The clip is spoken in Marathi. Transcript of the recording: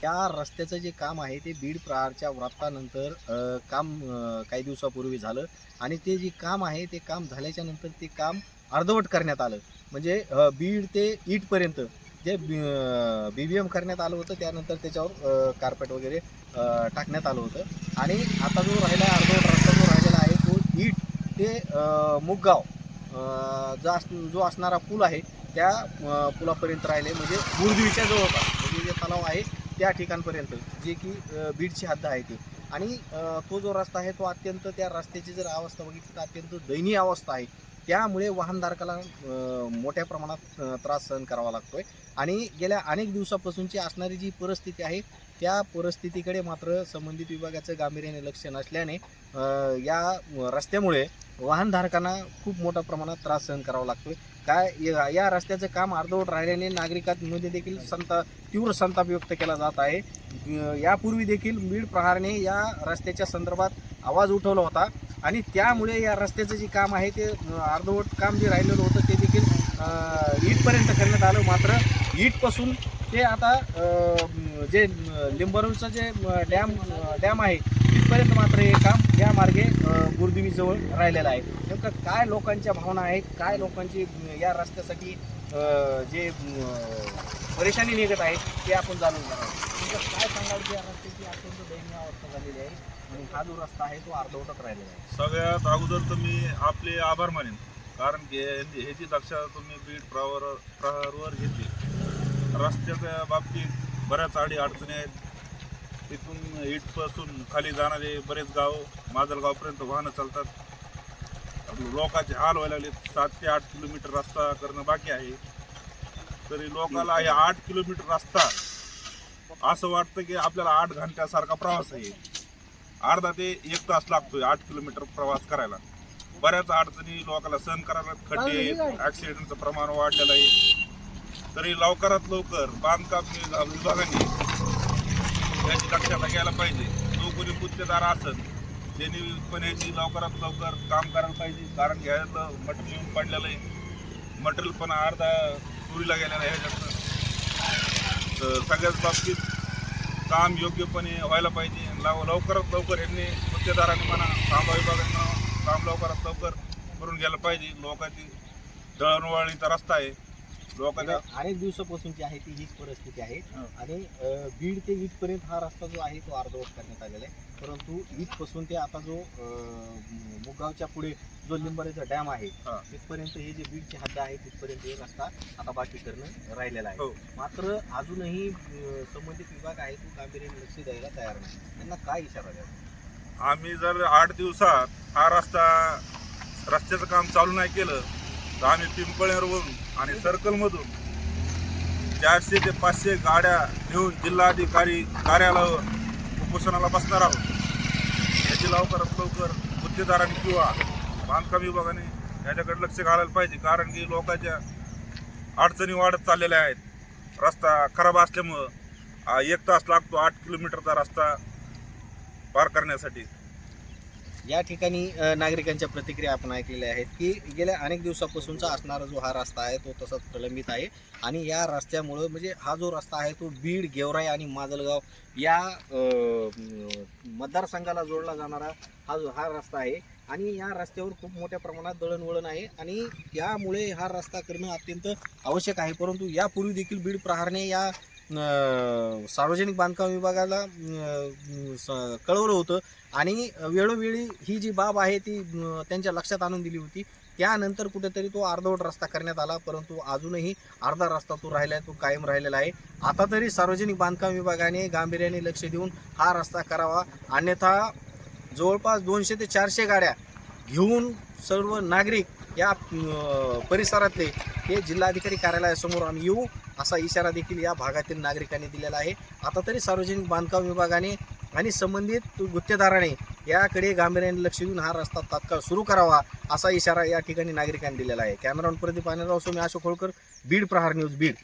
त्या रस्त्याचं जे काम आहे ते बीड प्रहारच्या व्रतानंतर काम काही दिवसापूर्वी झालं. आणि ते जे काम आहे ते काम झाल्याच्यानंतर ते काम अर्धवट करण्यात आलं. म्हणजे बीड ते ईटपर्यंत जे बी बी एम करण्यात आलं होतं त्यानंतर त्याच्यावर कार्पेट वगैरे टाकण्यात आलं होतं. आणि आता जो राहिला अर्धवट रस्ता जो राहिलेला आहे तो ईट ते मुगगाव जो अस जो असणारा पूल आहे त्या पुलापर्यंत राहिले. म्हणजे गुरुदेवीच्या जवळपास म्हणजे जे तलाव आहे त्या ठिकाणपर्यंत जे की बीडची हद्द आहे ती. आणि तो जो रस्ता आहे तो अत्यंत त्या रस्त्याची जर अवस्था बघितली तर अत्यंत दयनीय अवस्था आहे. त्यामुळे वाहनधारकाला मोठ्या प्रमाणात त्रास सहन करावा लागतोय. आणि गेल्या अनेक दिवसापासूनची असणारी जी परिस्थिती आहे त्या परिस्थितीकडे मात्र संबंधित विभागाचं गांभीर्याने लक्ष नसल्याने या रस्त्यामुळे वाहनधारकांना खूप मोठ्या प्रमाणात त्रास सहन करावा लागतोय. काय या या रस्त्याचं काम अर्धवट राहिल्याने नागरिकांमध्ये देखील संता तीव्र संताप व्यक्त केला जात आहे. यापूर्वी देखील बीड प्रहारने या रस्त्याच्या संदर्भात आवाज उठवला होता आणि त्यामुळे या रस्त्याचं जे काम आहे ते अर्धवट काम जे राहिलेलं होतं ते देखील ईटपर्यंत करण्यात आलं. मात्र ईटपासून ते आता जे म, जे डॅम डॅम आहे तिथपर्यंत मात्र हे काम या मार्गे गुरुदेवीजवळ राहिलेलं आहे. नेमकं काय लोकांच्या भावना आहेत काय लोकांची या रस्त्यासाठी जे परेशानी निघत आहे ते आपण जाणून घेणार आहोत. नेमकं काय सांगाल की या रस्त्याची अत्यंत दयनीय अवस्था झालेली आहे आणि हा जो रस्ता आहे तो अर्धवटच राहिलेला आहे? सगळ्यात अगोदर तर मी आपले आभार मानेन. कारण की ह्याची दक्षता तुम्ही बीड प्रहार प्रहारवर घेतली रस्त्याच्या बाबतीत बऱ्याच अडी अडचणी आहेत. तिथून इटपासून खाली जाणारे बरेच गाव माजलगावपर्यंत वाहनं चालतात. लोकांचे हाल व्हायला लागले सात ते आठ किलोमीटर रस्ता करणं बाकी आहे. तरी लोकाला हे आठ किलोमीटर रस्ता असं वाटतं की आपल्याला आठ घंट्यासारखा प्रवास आहे. अर्धा ते एक तास लागतोय आठ किलोमीटर प्रवास करायला. बऱ्याच अडचणी लोकांना सहन करायला खड्डे आहेत. ऍक्सिडेंटचं प्रमाण वाढलेलं आहे. तरी लवकरात लवकर बांधकाम विभागाने याची दक्षता घ्यायला पाहिजे. जो कोणी गुत्तेदार असेल त्यांनी पण याची लवकरात लवकर काम करायला पाहिजे. कारण घ्यायला मटेरियल येऊन पडलेलं आहे. मटेरियल पण अर्धा चोरीला गेलेला आहे ह्याच्यातनं. तर सगळ्याच बाबतीत काम योग्यपणे व्हायला पाहिजे. लव लवकरात लवकर यांनी गुत्तेदारांनी म्हणा तांबा विभागानं काम लवकरात लवकर करून घ्यायला पाहिजे. लोकांची दळणवळणीचा रस्ता आहे. गेल्या अनेक दिवसापासूनची आहे ती हीच परिस्थिती आहे. आणि बीड ते ईटपर्यंत हा रस्ता जो आहे तो अर्धवट करण्यात आलेला आहे परंतु ईटपासून ते आता जो मुगावच्या पुढे जो लिंबारेचा डॅम आहे. तिथपर्यंत हे जे बीडची हद्द आहे तिथपर्यंत हे रस्ता आता बाकी करणं राहिलेला आहे हो. मात्र अजूनही संबंधित विभाग आहे तो गांभीर्याने लक्ष द्यायला तयार नाही त्यांना काय इशारा द्यावा आम्ही जर आठ दिवसात हा रस्ता रस्त्याचं काम चालू नाही केलं तर आम्ही पिंपळेरवरून आणि सर्कलमधून चारशे ते पाचशे गाड्या घेऊन जिल्हाधिकारी कार्यालयावर उपोषणाला बसणार आहोत. याची लवकरात लवकर गुत्तेदारांनी किंवा बांधकाम विभागाने याच्याकडे लक्ष घालायला पाहिजे कारण की लोकांच्या अडचणी वाढत चाललेल्या आहेत. रस्ता खराब असल्यामुळं एक तास लागतो आठ किलोमीटरचा रस्ता पार करण्यासाठी. या ठिकाणी नागरिकांच्या प्रतिक्रिया आपण ऐकलेल्या आहेत की गेल्या अनेक दिवसापासूनचा असणारा जो हा रस्ता आहे तो तसाच प्रलंबित आहे. आणि या रस्त्यामुळं म्हणजे हा जो रस्ता आहे तो बीड गेवराई आणि माजलगाव या मतदारसंघाला जोडला जाणारा हा जो हा रस्ता आहे. आणि या रस्त्यावर खूप मोठ्या प्रमाणात दळणवळण आहे आणि यामुळे हा रस्ता करणं अत्यंत आवश्यक आहे. परंतु यापूर्वी देखील बीड प्रहारने या सार्वजनिक बांधकाम विभागाला स- कळवलं होतं. आणि वेळोवेळी ही जी बाब आहे ती त्यांच्या लक्षात आणून दिली होती. त्यानंतर कुठेतरी तो अर्धवट रस्ता करण्यात आला परंतु अजूनही अर्धा रस्ता तो राहिला तो कायम राहिलेला आहे. आता तरी सार्वजनिक बांधकाम विभागाने गांभीर्याने लक्ष देऊन हा रस्ता करावा. अन्यथा जवळपास दोनशे ते चारशे गाड्या घेऊन सर्व नागरिक या परिसरातले हे जिल्हाधिकारी कार्यालयासमोर आम्ही येऊ असा इशारा देखील या भागातील नागरिकांनी दिलेला आहे. आता तरी सार्वजनिक बांधकाम विभागाने आणि संबंधित गुत्तेदाराने याकडे गांभीर्याने लक्ष देऊन हा रस्ता तात्काळ सुरू करावा असा इशारा या ठिकाणी नागरिकांनी दिलेला आहे. कॅमेरामन प्रदीप आनंदराव सोमी अशोक होळकर बीड प्रहार न्यूज बीड.